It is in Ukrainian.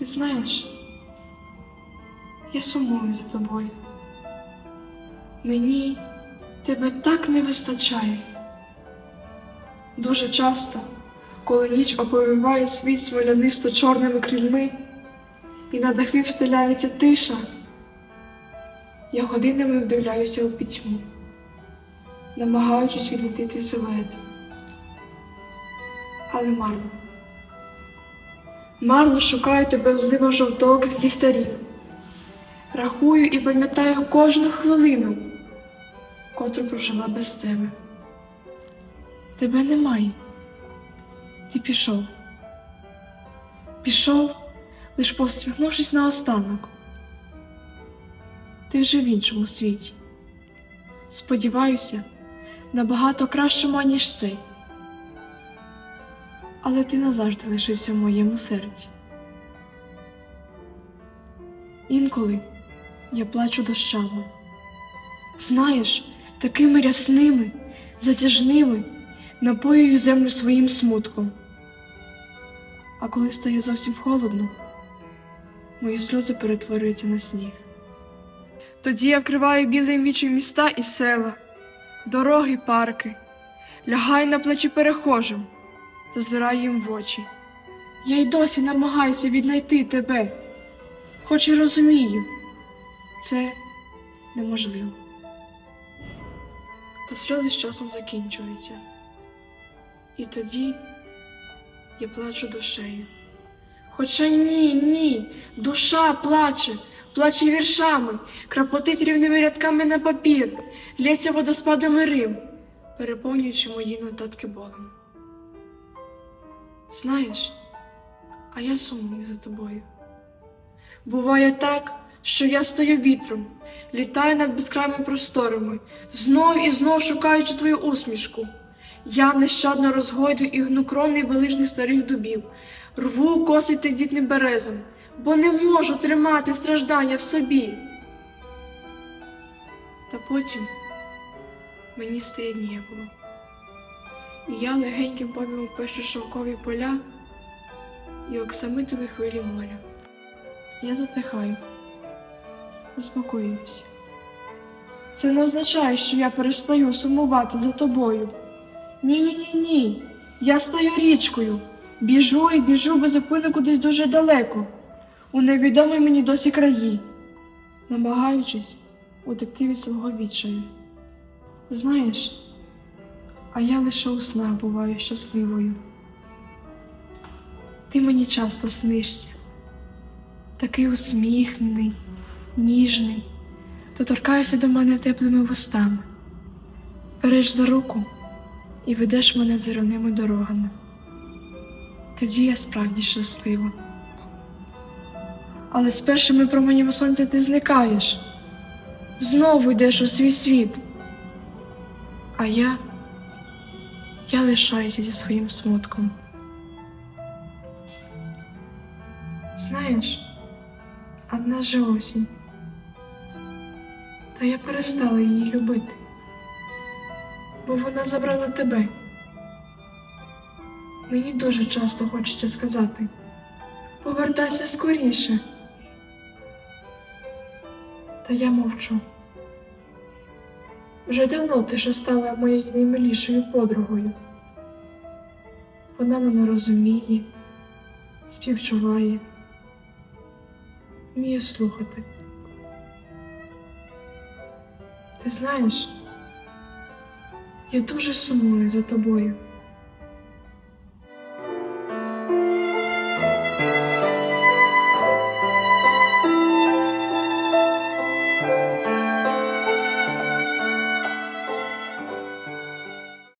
Знаєш, я сумую за тобою. Мені тебе так не вистачає. Дуже часто, коли ніч оповиває світ смолянисто чорними крильми, і на дахи встиляється тиша, я годинами вдивляюся у пітьму, намагаючись віднайти твій силует. Але марно. Марно шукаю тебе в зливах жовтоких ліхтарів. Рахую і пам'ятаю кожну хвилину, котру прожила без тебе. Тебе немає. Ти пішов. Пішов, лиш повсміхнувшись наостанок. Ти вже в іншому світі. Сподіваюся, набагато кращому, ніж цей. Але ти назавжди лишився в моєму серці. Інколи я плачу дощами. Знаєш, такими рясними, затяжними напоюю землю своїм смутком. А коли стає зовсім холодно, мої сльози перетворюються на сніг. Тоді я вкриваю білим вічі міста і села, дороги, парки, лягаю на плечі перехожим, зазираю їм в очі. Я й досі намагаюся віднайти тебе, хоч і розумію, це неможливо. Та сльози з часом закінчуються. І тоді я плачу душею. Хоча ні, ні, душа плаче, плаче віршами, крапотить рівними рядками на папір, лється водоспадами Рим, переповнюючи мої нотатки болем. Знаєш, а я сумую за тобою. Буває так, що я стаю вітром, літаю над безкрайними просторами, знов і знов шукаючи твою усмішку. Я нещадно розгойду і гну крони величних старих дубів, рву коси тендітним березом, бо не можу тримати страждання в собі. Та потім мені стає ніяково, я легеньким повілом пещу шовкові поля і оксамитові хвилі моря. Я затихаю, заспокоююся. Це не означає, що я перестаю сумувати за тобою. Ні, ні, ні, ні. Я стаю річкою, біжу і біжу без зупину кудись дуже далеко, у невідомі мені досі краї, намагаючись утекти від свого відчаю. Знаєш, а я лише у снах буваю щасливою. Ти мені часто снишся, такий усміхнений, ніжний, то торкаєшся до мене теплими вустами, береш за руку і ведеш мене зоряними дорогами. Тоді я справді щаслива. Але з першими променями сонця ти зникаєш, знову йдеш у свій світ. А я, я лишаюся зі своїм смутком. Знаєш, одна же осінь, та я перестала її любити бо вона забрала тебе. Мені дуже часто хочеться сказати повертайся скоріше. Та я мовчу. Вже давно ти ще стала моєю наймилішою подругою. Вона мене розуміє, співчуває, вміє слухати. Ти знаєш, я дуже сумую за тобою.